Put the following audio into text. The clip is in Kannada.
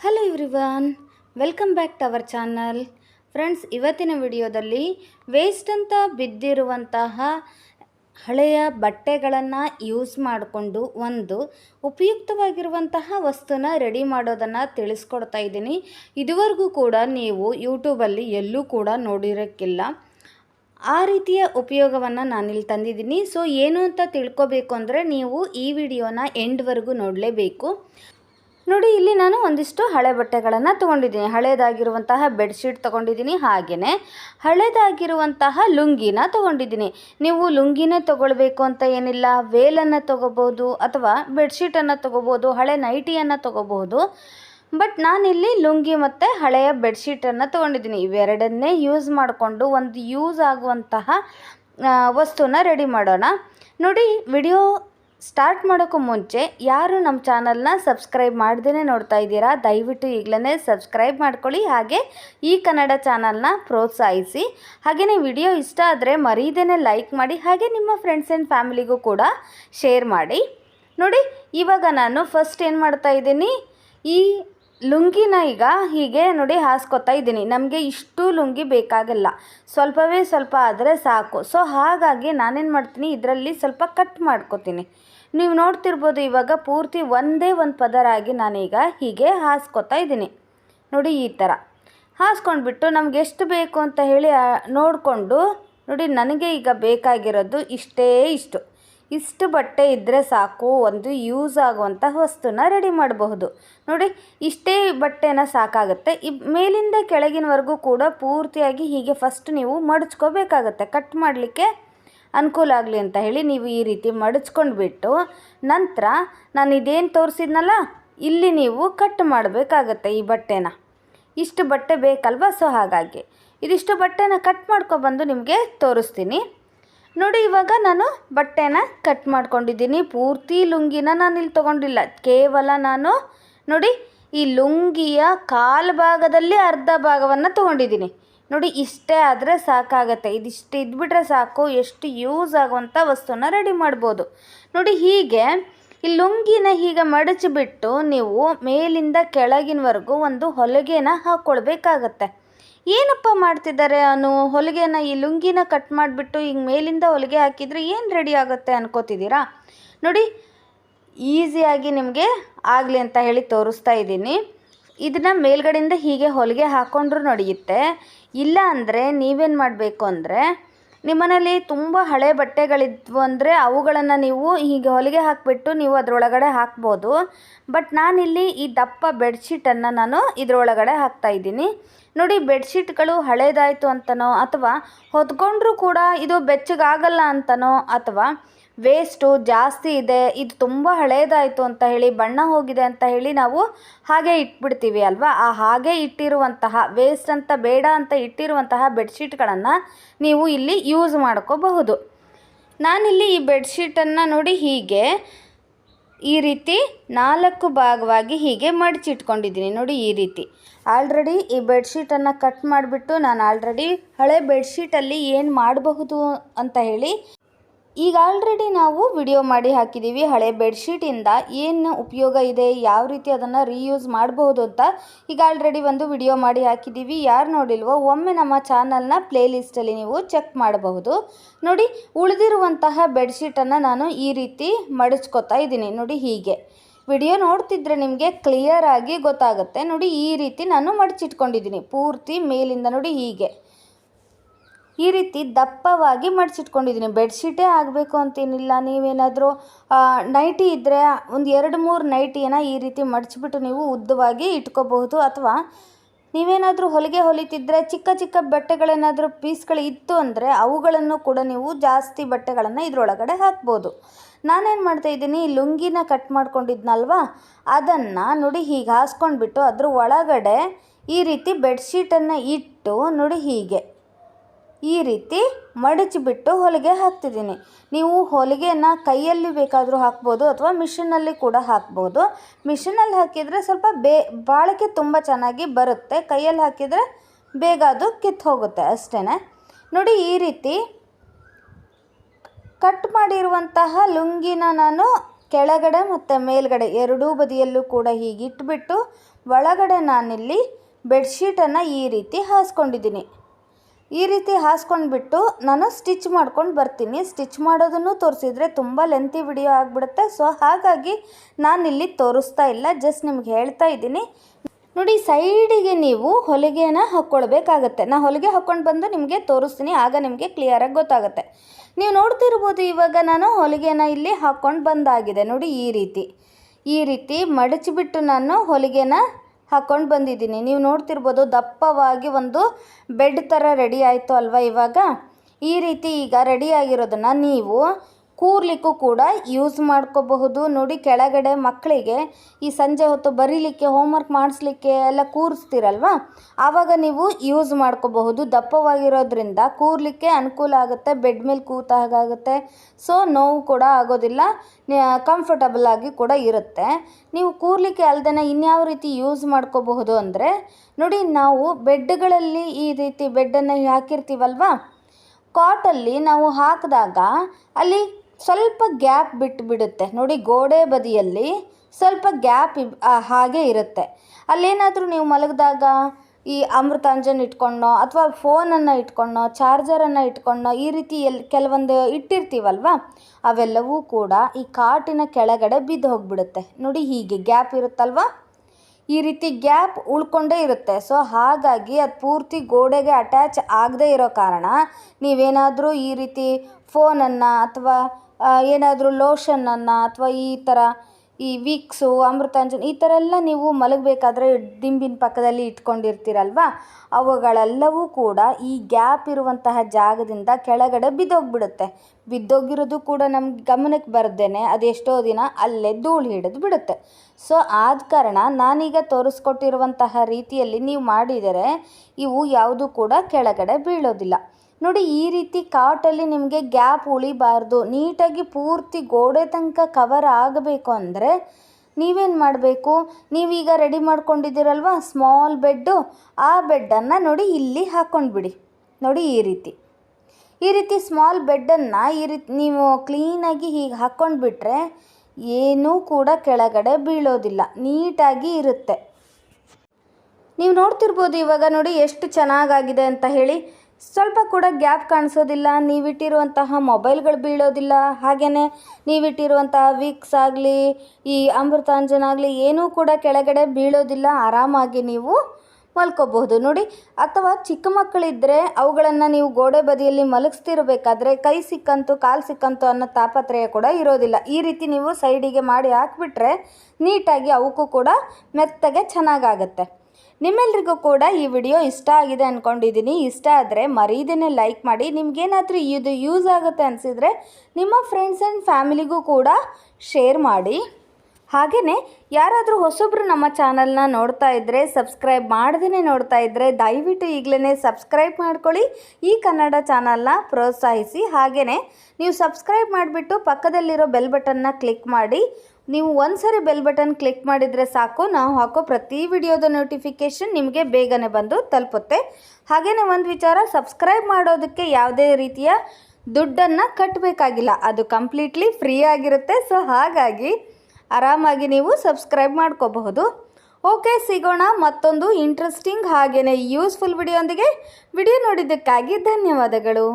Hello everyone welcome back to our channel friends ಇವತ್ತಿನ ವಿಡಿಯೋದಲ್ಲಿ ವೇಸ್ಟ್ ಅಂತ ಬಿದ್ದಿರುವಂತಹ ಹಳೆಯ ಬಟ್ಟೆಗಳನ್ನು ಯೂಸ್ ಮಾಡಿಕೊಂಡು ಒಂದು ಉಪಯುಕ್ತವಾಗಿರುವಂತಹ ವಸ್ತುನ ರೆಡಿ ಮಾಡೋದನ್ನು ತಿಳಿಸ್ಕೊಡ್ತಾ ಇದ್ದೀನಿ. ಇದುವರೆಗೂ ಕೂಡ ನೀವು ಯೂಟ್ಯೂಬಲ್ಲಿ ಎಲ್ಲೂ ಕೂಡ ನೋಡಿರೋಕ್ಕಿಲ್ಲ. ಆ ರೀತಿಯ ಉಪಯೋಗವನ್ನು ನಾನಿಲ್ಲಿ ತಂದಿದ್ದೀನಿ. ಸೊ ಏನು ಅಂತ ತಿಳ್ಕೊಬೇಕು ಅಂದರೆ ನೀವು ಈ ವಿಡಿಯೋನ ಎಂಡ್ವರೆಗೂ ನೋಡಲೇಬೇಕು. ನೋಡಿ, ಇಲ್ಲಿ ನಾನು ಒಂದಿಷ್ಟು ಹಳೆ ಬಟ್ಟೆಗಳನ್ನು ತೊಗೊಂಡಿದ್ದೀನಿ. ಹಳೇದಾಗಿರುವಂತಹ ಬೆಡ್ಶೀಟ್ ತೊಗೊಂಡಿದ್ದೀನಿ ಹಾಗೆಯೇ ಹಳೇದಾಗಿರುವಂತಹ ಲುಂಗಿನ ತೊಗೊಂಡಿದ್ದೀನಿ. ನೀವು ಲುಂಗಿನೇ ತೊಗೊಳ್ಬೇಕು ಅಂತ ಏನಿಲ್ಲ, ವೇಲನ್ನು ತೊಗೋಬೋದು ಅಥವಾ ಬೆಡ್ಶೀಟನ್ನು ತೊಗೋಬೋದು ಹಳೆ ನೈಟಿಯನ್ನು ತೊಗೋಬೋದು ಬಟ್ ನಾನಿಲ್ಲಿ ಲುಂಗಿ ಮತ್ತು ಹಳೆಯ ಬೆಡ್ಶೀಟನ್ನು ತೊಗೊಂಡಿದ್ದೀನಿ. ಇವೆರಡನ್ನೇ ಯೂಸ್ ಮಾಡಿಕೊಂಡು ಒಂದು ಯೂಸ್ ಆಗುವಂತಹ ವಸ್ತುನ ರೆಡಿ ಮಾಡೋಣ. ನೋಡಿ ವಿಡಿಯೋ ಸ್ಟಾರ್ಟ್ ಮಾಡೋಕ್ಕೂ ಮುಂಚೆ ಯಾರು ನಮ್ಮ ಚಾನಲ್ನ ಸಬ್ಸ್ಕ್ರೈಬ್ ಮಾಡ್ದೇ ನೋಡ್ತಾ ಇದ್ದೀರಾ, ದಯವಿಟ್ಟು ಈಗಲೇ ಸಬ್ಸ್ಕ್ರೈಬ್ ಮಾಡ್ಕೊಳ್ಳಿ. ಹಾಗೆ ಈ ಕನ್ನಡ ಚಾನಲ್ನ ಪ್ರೋತ್ಸಾಹಿಸಿ. ಹಾಗೆಯೇ ವಿಡಿಯೋ ಇಷ್ಟ ಆದರೆ ಮರೀದೇ ಲೈಕ್ ಮಾಡಿ, ಹಾಗೆ ನಿಮ್ಮ ಫ್ರೆಂಡ್ಸ್ ಆ್ಯಂಡ್ ಫ್ಯಾಮಿಲಿಗೂ ಕೂಡ ಶೇರ್ ಮಾಡಿ. ನೋಡಿ, ಇವಾಗ ನಾನು ಫಸ್ಟ್ ಏನು ಮಾಡ್ತಾ ಇದ್ದೀನಿ? ಈ ಲುಂಗಿನ ಈಗ ಹೀಗೆ ನೋಡಿ ಹಾಸ್ಕೊತಾ ಇದ್ದೀನಿ. ನಮಗೆ ಇಷ್ಟು ಲುಂಗಿ ಬೇಕಾಗಿಲ್ಲ. ಸ್ವಲ್ಪವೇ ಸ್ವಲ್ಪ ಆದರೆ ಸಾಕು. ಸೊ ಹಾಗಾಗಿ ನಾನೇನು ಮಾಡ್ತೀನಿ? ಇದರಲ್ಲಿ ಸ್ವಲ್ಪ ಕಟ್ ಮಾಡ್ಕೊತೀನಿ. ನೀವು ನೋಡ್ತಿರ್ಬೋದು ಇವಾಗ ಪೂರ್ತಿ ಒಂದೇ ಒಂದು ಪದರ ಆಗಿ ನಾನೀಗ ಹೀಗೆ ಹಾಸ್ಕೊತಾ ಇದ್ದೀನಿ. ನೋಡಿ ಈ ಥರ ಹಾಸ್ಕೊಂಡ್ಬಿಟ್ಟು ನಮ್ಗೆ ಎಷ್ಟು ಬೇಕು ಅಂತ ಹೇಳಿ ನೋಡಿಕೊಂಡು ನೋಡಿ ನನಗೆ ಈಗ ಬೇಕಾಗಿರೋದು ಇಷ್ಟೇ ಇಷ್ಟು. ಇಷ್ಟು ಬಟ್ಟೆ ಇದ್ದರೆ ಸಾಕು, ಒಂದು ಯೂಸ್ ಆಗುವಂಥ ವಸ್ತುನ ರೆಡಿ ಮಾಡಬಹುದು. ನೋಡಿ, ಇಷ್ಟೇ ಬಟ್ಟೆನ ಸಾಕಾಗುತ್ತೆ. ಇಬ್, ಮೇಲಿಂದ ಕೆಳಗಿನವರೆಗೂ ಕೂಡ ಪೂರ್ತಿಯಾಗಿ ಹೀಗೆ ಫಸ್ಟ್ ನೀವು ಮಡಚ್ಕೋಬೇಕಾಗತ್ತೆ. ಕಟ್ ಮಾಡಲಿಕ್ಕೆ ಅನುಕೂಲ ಆಗಲಿ ಅಂತ ಹೇಳಿ ನೀವು ಈ ರೀತಿ ಮಡಚ್ಕೊಂಡ್ಬಿಟ್ಟು ನಂತರ ನಾನು ಇದೇನು ತೋರಿಸಿದ್ನಲ್ಲ, ಇಲ್ಲಿ ನೀವು ಕಟ್ ಮಾಡಬೇಕಾಗತ್ತೆ ಈ ಬಟ್ಟೆನ. ಇಷ್ಟು ಬಟ್ಟೆ ಬೇಕಲ್ವ? ಸೊ ಹಾಗಾಗಿ. ಇದಿಷ್ಟು ಬಟ್ಟೆನ ಕಟ್ ಮಾಡ್ಕೊಬಂದು ನಿಮಗೆ ತೋರಿಸ್ತೀನಿ. ನೋಡಿ, ಇವಾಗ ನಾನು ಬಟ್ಟೆನ ಕಟ್ ಮಾಡ್ಕೊಂಡಿದ್ದೀನಿ. ಪೂರ್ತಿ ಲುಂಗಿನ ನಾನು ಇಲ್ಲಿ ತೊಗೊಂಡಿಲ್ಲ. ಕೇವಲ ನಾನು, ನೋಡಿ, ಈ ಲುಂಗಿಯ ಕಾಲು ಭಾಗದಲ್ಲಿ ಅರ್ಧ ಭಾಗವನ್ನು ತೊಗೊಂಡಿದ್ದೀನಿ. ನೋಡಿ, ಇಷ್ಟೇ ಆದರೆ ಸಾಕಾಗತ್ತೆ. ಇದಿಷ್ಟು ಇದ್ಬಿಟ್ರೆ ಸಾಕು. ಎಷ್ಟು ಯೂಸ್ ಆಗುವಂಥ ವಸ್ತುನ ರೆಡಿ ಮಾಡ್ಬೋದು. ನೋಡಿ, ಹೀಗೆ ಈ ಲುಂಗಿನ ಹೀಗೆ ಮಡಚಿಬಿಟ್ಟು ನೀವು ಮೇಲಿಂದ ಕೆಳಗಿನವರೆಗೂ ಒಂದು ಹೊಲಿಗೆನ ಹಾಕ್ಕೊಳ್ಬೇಕಾಗತ್ತೆ ಏನಪ್ಪ ಮಾಡ್ತಿದ್ದಾರೆ ಅವನು ಹೊಲಿಗೆನ ಈ ಲುಂಗಿನ ಕಟ್ ಮಾಡಿಬಿಟ್ಟು ಈಗ ಮೇಲಿಂದ ಹೊಲಿಗೆ ಹಾಕಿದರೆ ಏನು ರೆಡಿ ಆಗುತ್ತೆ ಅನ್ಕೋತಿದ್ದೀರಾ? ನೋಡಿ ಈಸಿಯಾಗಿ ನಿಮಗೆ ಆಗಲಿ ಅಂತ ಹೇಳಿ ತೋರಿಸ್ತಾ ಇದ್ದೀನಿ. ಇದನ್ನು ಮೇಲ್ಗಡೆಯಿಂದ ಹೀಗೆ ಹೊಲಿಗೆ ಹಾಕ್ಕೊಂಡ್ರೂ ನಡೆಯುತ್ತೆ. ಇಲ್ಲ ಅಂದರೆ ನೀವೇನು ಮಾಡಬೇಕು ಅಂದರೆ ನಿಮ್ಮನೇಲಿ ತುಂಬ ಹಳೆ ಬಟ್ಟೆಗಳಿದ್ವು ಅಂದರೆ ಅವುಗಳನ್ನು ನೀವು ಹೀಗೆ ಹೊಲಿಗೆ ಹಾಕಿಬಿಟ್ಟು ನೀವು ಅದರೊಳಗಡೆ ಹಾಕ್ಬೋದು. ಬಟ್ ನಾನಿಲ್ಲಿ ಈ ದಪ್ಪ ಬೆಡ್ಶೀಟನ್ನು ನಾನು ಇದರೊಳಗಡೆ ಹಾಕ್ತಾ ಇದ್ದೀನಿ. ನೋಡಿ ಬೆಡ್ಶೀಟ್ಗಳು ಹಳೇದಾಯಿತು ಅಂತನೋ ಅಥವಾ ಹೊತ್ಕೊಂಡ್ರೂ ಕೂಡ ಇದು ಬೆಚ್ಚಗಾಗಲ್ಲ ಅಂತನೋ ಅಥವಾ ವೇಸ್ಟು ಜಾಸ್ತಿ ಇದೆ, ಇದು ತುಂಬ ಹಳೇದಾಯಿತು ಅಂತ ಹೇಳಿ ಬಣ್ಣ ಹೋಗಿದೆ ಅಂತ ಹೇಳಿ ನಾವು ಹಾಗೆ ಇಟ್ಬಿಡ್ತೀವಿ ಅಲ್ವಾ? ಆ ಹಾಗೆ ಇಟ್ಟಿರುವಂತಹ ವೇಸ್ಟ್ ಅಂತ ಬೇಡ ಅಂತ ಇಟ್ಟಿರುವಂತಹ ಬೆಡ್ಶೀಟ್ಗಳನ್ನು ನೀವು ಇಲ್ಲಿ ಯೂಸ್ ಮಾಡ್ಕೋಬಹುದು. ನಾನಿಲ್ಲಿ ಈ ಬೆಡ್ಶೀಟನ್ನು ನೋಡಿ ಹೀಗೆ ಈ ರೀತಿ ನಾಲ್ಕು ಭಾಗವಾಗಿ ಹೀಗೆ ಮಡಚಿಟ್ಕೊಂಡಿದ್ದೀನಿ. ನೋಡಿ ಈ ರೀತಿ. ಆಲ್ರೆಡಿ ಈ ಬೆಡ್ಶೀಟನ್ನು ಕಟ್ ಮಾಡಿಬಿಟ್ಟು ನಾನು ಆಲ್ರೆಡಿ ಹಳೆ ಬೆಡ್ಶೀಟಲ್ಲಿ ಏನು ಮಾಡಬಹುದು ಅಂತ ಹೇಳಿ ಈಗ ಆಲ್ರೆಡಿ ನಾವು ವಿಡಿಯೋ ಮಾಡಿ ಹಾಕಿದ್ದೀವಿ ಹಳೆ ಬೆಡ್ಶೀಟಿಂದ ಏನು ಉಪಯೋಗ ಇದೆ, ಯಾವ ರೀತಿ ಅದನ್ನು ರೀಯೂಸ್ ಮಾಡಬಹುದು ಅಂತ ಈಗ ಆಲ್ರೆಡಿ ಒಂದು ವಿಡಿಯೋ ಮಾಡಿ ಹಾಕಿದ್ದೀವಿ ಯಾರು ನೋಡಿಲ್ವೋ, ಒಮ್ಮೆ ನಮ್ಮ ಚಾನಲ್ನ ಪ್ಲೇಲಿಸ್ಟಲ್ಲಿ ನೀವು ಚೆಕ್ ಮಾಡಬಹುದು. ನೋಡಿ, ಉಳಿದಿರುವಂತಹ ಬೆಡ್ಶೀಟನ್ನು ನಾನು ಈ ರೀತಿ ಮಡಚ್ಕೋತಾ ಇದ್ದೀನಿ. ನೋಡಿ, ಹೀಗೆ. ವಿಡಿಯೋ ನೋಡ್ತಿದ್ರೆ ನಿಮಗೆ ಕ್ಲಿಯರ್ ಆಗಿ ಗೊತ್ತಾಗುತ್ತೆ. ನೋಡಿ, ಈ ರೀತಿ ನಾನು ಮಡಚಿಟ್ಕೊಂಡಿದ್ದೀನಿ. ಪೂರ್ತಿ ಮೇಲಿಂದ ನೋಡಿ, ಹೀಗೆ. ಈ ರೀತಿ ದಪ್ಪವಾಗಿ ಮಡಚಿಟ್ಕೊಂಡಿದ್ದೀನಿ. ಬೆಡ್ಶೀಟೇ ಆಗಬೇಕು ಅಂತೇನಿಲ್ಲ. ನೀವೇನಾದರೂ ನೈಟಿ ಇದ್ದರೆ ಒಂದು ಎರಡು ಮೂರು ನೈಟಿಯನ್ನು ಈ ರೀತಿ ಮಡಚಿಬಿಟ್ಟು ನೀವು ಉದ್ದವಾಗಿ ಇಟ್ಕೋಬಹುದು. ಅಥವಾ ನೀವೇನಾದರೂ ಹೊಲಿಗೆ ಹೊಲಿತಿದ್ರೆ ಚಿಕ್ಕ ಚಿಕ್ಕ ಬಟ್ಟೆಗಳೇನಾದರೂ ಪೀಸ್ಗಳು ಇತ್ತು ಅಂದರೆ ಅವುಗಳನ್ನು ಕೂಡ ನೀವು ಜಾಸ್ತಿ ಬಟ್ಟೆಗಳನ್ನು ಇದರೊಳಗಡೆ ಹಾಕ್ಬೋದು. ನಾನೇನು ಮಾಡ್ತಾ ಇದ್ದೀನಿ, ಲುಂಗಿನ ಕಟ್ ಮಾಡ್ಕೊಂಡಿದ್ನಲ್ವಾ? ಅದನ್ನು ನೋಡಿ ಹೀಗೆ ಹಾಸ್ಕೊಂಡ್ಬಿಟ್ಟು ಅದ್ರ ಒಳಗಡೆ ಈ ರೀತಿ ಬೆಡ್ಶೀಟನ್ನು ಇಟ್ಟು ನೋಡಿ ಹೀಗೆ. ಈ ರೀತಿ ಮಡಚಿಬಿಟ್ಟು ಹೊಲಿಗೆ ಹಾಕ್ತಿದ್ದೀನಿ. ನೀವು ಹೊಲಿಗೆನ ಕೈಯಲ್ಲಿ ಬೇಕಾದರೂ ಹಾಕ್ಬೋದು ಅಥವಾ ಮಿಷಿನಲ್ಲಿ ಕೂಡ ಹಾಕ್ಬೋದು. ಮಿಷಿನಲ್ಲಿ ಹಾಕಿದರೆ ಸ್ವಲ್ಪ ಬೇ, ಬಾಳಿಕೆ ತುಂಬ ಚೆನ್ನಾಗಿ ಬರುತ್ತೆ. ಕೈಯಲ್ಲಿ ಹಾಕಿದರೆ ಬೇಗ ಅದು ಕಿತ್ತು ಹೋಗುತ್ತೆ ಅಷ್ಟೇ ನೋಡಿ ಈ ರೀತಿ ಕಟ್ ಮಾಡಿರುವಂತಹ ಲುಂಗಿನ ನಾನು ಕೆಳಗಡೆ ಮತ್ತು ಮೇಲ್ಗಡೆ ಎರಡೂ ಬದಿಯಲ್ಲೂ ಕೂಡ ಹೀಗೆ ಇಟ್ಬಿಟ್ಟು ಒಳಗಡೆ ನಾನಿಲ್ಲಿ ಬೆಡ್ಶೀಟನ್ನು ಈ ರೀತಿ ಹಾಸ್ಕೊಂಡಿದ್ದೀನಿ. ಈ ರೀತಿ ಹಾಸ್ಕೊಂಡ್ಬಿಟ್ಟು ನಾನು ಸ್ಟಿಚ್ ಮಾಡ್ಕೊಂಡು ಬರ್ತೀನಿ. ಸ್ಟಿಚ್ ಮಾಡೋದನ್ನು ತೋರಿಸಿದ್ರೆ ತುಂಬ ಲೆಂತಿ ವಿಡಿಯೋ ಆಗಿಬಿಡುತ್ತೆ. ಸೊ ಹಾಗಾಗಿ ನಾನಿಲ್ಲಿ ತೋರಿಸ್ತಾ ಇಲ್ಲ. ಜಸ್ಟ್ ನಿಮ್ಗೆ ಹೇಳ್ತಾ ಇದ್ದೀನಿ. ನೋಡಿ, ಸೈಡಿಗೆ ನೀವು ಹೊಲಿಗೆನ ಹಾಕ್ಕೊಳ್ಬೇಕಾಗತ್ತೆ. ನಾ ಹೊಲಿಗೆ ಹಾಕ್ಕೊಂಡು ಬಂದು ನಿಮಗೆ ತೋರಿಸ್ತೀನಿ. ಆಗ ನಿಮಗೆ ಕ್ಲಿಯರಾಗಿ ಗೊತ್ತಾಗುತ್ತೆ. ನೀವು ನೋಡ್ತಿರ್ಬೋದು, ಇವಾಗ ನಾನು ಹೊಲಿಗೆನ ಇಲ್ಲಿ ಹಾಕ್ಕೊಂಡು ಬಂದಾಗಿದೆ. ನೋಡಿ, ಈ ರೀತಿ. ಈ ರೀತಿ ಮಡಚಿಬಿಟ್ಟು ನಾನು ಹೊಲಿಗೆನ ಹಾಕ್ಕೊಂಡು ಬಂದಿದ್ದೀನಿ. ನೀವು ನೋಡ್ತಿರ್ಬೋದು ದಪ್ಪವಾಗಿ ಒಂದು ಬೆಡ್ ಥರ ರೆಡಿ ಆಯಿತು ಅಲ್ವಾ ಇವಾಗ? ಈ ರೀತಿ ಈಗ ರೆಡಿ ಆಗಿರೋದನ್ನು ನೀವು ಕೂರ್ಲಿಕ್ಕೂ ಕೂಡ ಯೂಸ್ ಮಾಡ್ಕೋಬಹುದು. ನೋಡಿ ಕೆಳಗಡೆ ಮಕ್ಕಳಿಗೆ ಈ ಸಂಜೆ ಹೊತ್ತು ಬರೀಲಿಕ್ಕೆ ಹೋಮ್ವರ್ಕ್ ಮಾಡಿಸ್ಲಿಕ್ಕೆ ಎಲ್ಲ ಕೂರಿಸ್ತೀರಲ್ವ? ಆವಾಗ ನೀವು ಯೂಸ್ ಮಾಡ್ಕೋಬಹುದು. ದಪ್ಪವಾಗಿರೋದ್ರಿಂದ ಕೂರ್ಲಿಕ್ಕೆ ಅನುಕೂಲ ಆಗುತ್ತೆ ಬೆಡ್ ಮೇಲೆ ಕೂತ ಹಾಗಾಗುತ್ತೆ. ಸೊ ನೋವು ಕೂಡ ಆಗೋದಿಲ್ಲ ಕಂಫರ್ಟಬಲ್ ಆಗಿ ಕೂಡ ಇರುತ್ತೆ. ನೀವು ಕೂರ್ಲಿಕ್ಕೆ ಅಲ್ದೇ ಇನ್ಯಾವ ರೀತಿ ಯೂಸ್ ಮಾಡ್ಕೋಬಹುದು ಅಂದರೆ, ನೋಡಿ ನಾವು ಬೆಡ್ಗಳಲ್ಲಿ ಈ ರೀತಿ ಬೆಡ್ಡನ್ನು ಹಾಕಿರ್ತೀವಲ್ವಾ? ಕಾಟಲ್ಲಿ ನಾವು ಹಾಕಿದಾಗ ಅಲ್ಲಿ ಸ್ವಲ್ಪ ಗ್ಯಾಪ್ ಬಿಟ್ಟು ಬಿಡುತ್ತೆ ನೋಡಿ ಗೋಡೆ ಬದಿಯಲ್ಲಿ ಸ್ವಲ್ಪ ಗ್ಯಾಪ್ ಹಾಗೆ ಇರುತ್ತೆ. ಅಲ್ಲೇನಾದರೂ ನೀವು ಮಲಗಿದಾಗ ಈ ಅಮೃತಾಂಜನ್ ಇಟ್ಕೊಂಡೋ ಅಥವಾ ಫೋನನ್ನು ಇಟ್ಕೊಂಡೋ ಚಾರ್ಜರನ್ನು ಇಟ್ಕೊಂಡೋ ಈ ರೀತಿ ಎಲ್ಲಿ ಕೆಲವೊಂದು ಇಟ್ಟಿರ್ತೀವಲ್ವ? ಅವೆಲ್ಲವೂ ಕೂಡ ಈ ಕಾಟಿನ ಕೆಳಗಡೆ ಬಿದ್ದು ಹೋಗಿಬಿಡುತ್ತೆ. ನೋಡಿ ಹೀಗೆ ಗ್ಯಾಪ್ ಇರುತ್ತಲ್ವ? ಈ ರೀತಿ ಗ್ಯಾಪ್ ಉಳ್ಕೊಂಡೇ ಇರುತ್ತೆ. ಸೊ ಹಾಗಾಗಿ ಅದು ಪೂರ್ತಿ ಗೋಡೆಗೆ ಅಟ್ಯಾಚ್ ಆಗದೇ ಇರೋ ಕಾರಣ ನೀವೇನಾದರೂ ಈ ರೀತಿ ಫೋನನ್ನು ಅಥವಾ ಏನಾದರೂ ಲೋಷನನ್ನು ಅಥವಾ ಈ ಥರ ಈ ವಿಕ್ಸು ಅಮೃತಾಂಜನ್ ಈ ಥರ ಎಲ್ಲ ನೀವು ಮಲಗಬೇಕಾದ್ರೆ ದಿಂಬಿನ ಪಕ್ಕದಲ್ಲಿ ಇಟ್ಕೊಂಡಿರ್ತೀರಲ್ವಾ? ಅವುಗಳೆಲ್ಲವೂ ಕೂಡ ಈ ಗ್ಯಾಪ್ ಇರುವಂತಹ ಜಾಗದಿಂದ ಕೆಳಗಡೆ ಬಿದ್ದೋಗ್ಬಿಡುತ್ತೆ. ಬಿದ್ದೋಗಿರೋದು ಕೂಡ ನಮ್ಗೆ ಗಮನಕ್ಕೆ ಬರ್ದೇನೆ ಅದೆಷ್ಟೋ ದಿನ ಅಲ್ಲೇ ಧೂಳು ಹಿಡಿದು ಬಿಡುತ್ತೆ. ಸೊ ಆದ ಕಾರಣ ನಾನೀಗ ತೋರಿಸ್ಕೊಟ್ಟಿರುವಂತಹ ರೀತಿಯಲ್ಲಿ ನೀವು ಮಾಡಿದರೆ ಇವು ಯಾವುದೂ ಕೂಡ ಕೆಳಗಡೆ ಬೀಳೋದಿಲ್ಲ. ನೋಡಿ, ಈ ರೀತಿ ಕಾಟಲ್ಲಿ ನಿಮಗೆ ಗ್ಯಾಪ್ ಉಳಿಬಾರ್ದು. ನೀಟಾಗಿ ಪೂರ್ತಿ ಗೋಡೆ ತನಕ ಕವರ್ ಆಗಬೇಕು ಅಂದರೆ ನೀವೇನು ಮಾಡಬೇಕು? ನೀವೀಗ ರೆಡಿ ಮಾಡ್ಕೊಂಡಿದ್ದೀರಲ್ವ? ಸ್ಮಾಲ್ ಬೆಡ್ಡು ಆ ಬೆಡ್ಡನ್ನು ನೋಡಿ, ಇಲ್ಲಿ ಹಾಕ್ಕೊಂಡ್ಬಿಡಿ ನೋಡಿ, ಈ ರೀತಿ. ಈ ರೀತಿ ಸ್ಮಾಲ್ ಬೆಡ್ಡನ್ನು ಈ ರೀತಿ ನೀವು ಕ್ಲೀನಾಗಿ ಹೀಗೆ ಹಾಕ್ಕೊಂಡ್ಬಿಟ್ರೆ ಏನೂ ಕೂಡ ಕೆಳಗಡೆ ಬೀಳೋದಿಲ್ಲ. ನೀಟಾಗಿ ಇರುತ್ತೆ. ನೀವು ನೋಡ್ತಿರ್ಬೋದು ಇವಾಗ ನೋಡಿ, ಎಷ್ಟು ಚೆನ್ನಾಗಾಗಿದೆ ಅಂತ ಹೇಳಿ. ಸ್ವಲ್ಪ ಕೂಡ ಗ್ಯಾಪ್ ಕಾಣಿಸೋದಿಲ್ಲ. ನೀವಿಟ್ಟಿರುವಂತಹ ಮೊಬೈಲ್ಗಳು ಬೀಳೋದಿಲ್ಲ. ಹಾಗೆಯೇ ನೀವಿಟ್ಟಿರುವಂತಹ ವಿಕ್ಸ್ ಆಗಲಿ, ಈ ಅಮೃತಾಂಜನ ಆಗಲಿ ಏನೂ ಕೂಡ ಕೆಳಗಡೆ ಬೀಳೋದಿಲ್ಲ. ಆರಾಮಾಗಿ ನೀವು ಮಲ್ಕೋಬಹುದು. ನೋಡಿ, ಅಥವಾ ಚಿಕ್ಕ ಮಕ್ಕಳಿದ್ದರೆ ಅವುಗಳನ್ನು ನೀವು ಗೋಡೆ ಬದಿಯಲ್ಲಿ ಮಲಗಿಸ್ತಿರಬೇಕಾದ್ರೆ ಕೈ ಸಿಕ್ಕಂತು ಕಾಲು ಸಿಕ್ಕಂತು ಅನ್ನೋ ತಾಪತ್ರಯ ಕೂಡ ಇರೋದಿಲ್ಲ. ಈ ರೀತಿ ನೀವು ಸೈಡಿಗೆ ಮಾಡಿ ಹಾಕಿಬಿಟ್ರೆ ನೀಟಾಗಿ ಅವಕ್ಕೂ ಕೂಡ ಮೆತ್ತಗೆ ಚೆನ್ನಾಗಾಗತ್ತೆ. ನಿಮ್ಮೆಲ್ರಿಗೂ ಕೂಡ ಈ ವಿಡಿಯೋ ಇಷ್ಟ ಆಗಿದೆ ಅಂದ್ಕೊಂಡಿದ್ದೀನಿ ಇಷ್ಟ ಆದರೆ ಮರೀದೇನೆ ಲೈಕ್ ಮಾಡಿ. ನಿಮಗೇನಾದರೂ ಇದು ಯೂಸ್ ಆಗುತ್ತೆ ಅನಿಸಿದರೆ ನಿಮ್ಮ ಫ್ರೆಂಡ್ಸ್ ಆ್ಯಂಡ್ ಫ್ಯಾಮಿಲಿಗೂ ಕೂಡ ಶೇರ್ ಮಾಡಿ. ಹಾಗೆಯೇ ಯಾರಾದರೂ ಹೊಸೊಬ್ಬರು ನಮ್ಮ ಚಾನಲ್ನ ನೋಡ್ತಾ ಇದ್ದರೆ ಸಬ್ಸ್ಕ್ರೈಬ್ ಮಾಡ್ದೇ ನೋಡ್ತಾ ಇದ್ದರೆ ದಯವಿಟ್ಟು ಈಗಲೇ ಸಬ್ಸ್ಕ್ರೈಬ್ ಮಾಡ್ಕೊಳ್ಳಿ. ಈ ಕನ್ನಡ ಚಾನಲ್ನ ಪ್ರೋತ್ಸಾಹಿಸಿ. ಹಾಗೆಯೇ ನೀವು ಸಬ್ಸ್ಕ್ರೈಬ್ ಮಾಡಿಬಿಟ್ಟು ಪಕ್ಕದಲ್ಲಿರೋ ಬೆಲ್ ಬಟನ್ನ ಕ್ಲಿಕ್ ಮಾಡಿ. ನೀವು ಒಂದು ಸರಿ ಬೆಲ್ ಬಟನ್ ಕ್ಲಿಕ್ ಮಾಡಿದರೆ ಸಾಕು. ನಾವು ಹಾಕೋ ಪ್ರತಿ ವಿಡಿಯೋದ ನೋಟಿಫಿಕೇಷನ್ ನಿಮಗೆ ಬೇಗನೆ ಬಂದು ತಲುಪುತ್ತೆ. ಹಾಗೆಯೇ ಒಂದು ವಿಚಾರ, ಸಬ್ಸ್ಕ್ರೈಬ್ ಮಾಡೋದಕ್ಕೆ ಯಾವುದೇ ರೀತಿಯ ದುಡ್ಡನ್ನು ಕಟ್ಟಬೇಕಾಗಿಲ್ಲ ಅದು ಕಂಪ್ಲೀಟ್ಲಿ ಫ್ರೀ ಆಗಿರುತ್ತೆ. ಸೊ ಹಾಗಾಗಿ ಆರಾಮಾಗಿ ನೀವು ಸಬ್ಸ್ಕ್ರೈಬ್ ಮಾಡ್ಕೋಬಹುದು. ಓಕೆ ಸಿಗೋಣ ಮತ್ತೊಂದು ಇಂಟ್ರೆಸ್ಟಿಂಗ್ ಹಾಗೆಯೇ ಯೂಸ್ಫುಲ್ ವಿಡಿಯೋಂದಿಗೆ. ವಿಡಿಯೋ ನೋಡಿದ್ದಕ್ಕಾಗಿ ಧನ್ಯವಾದಗಳು.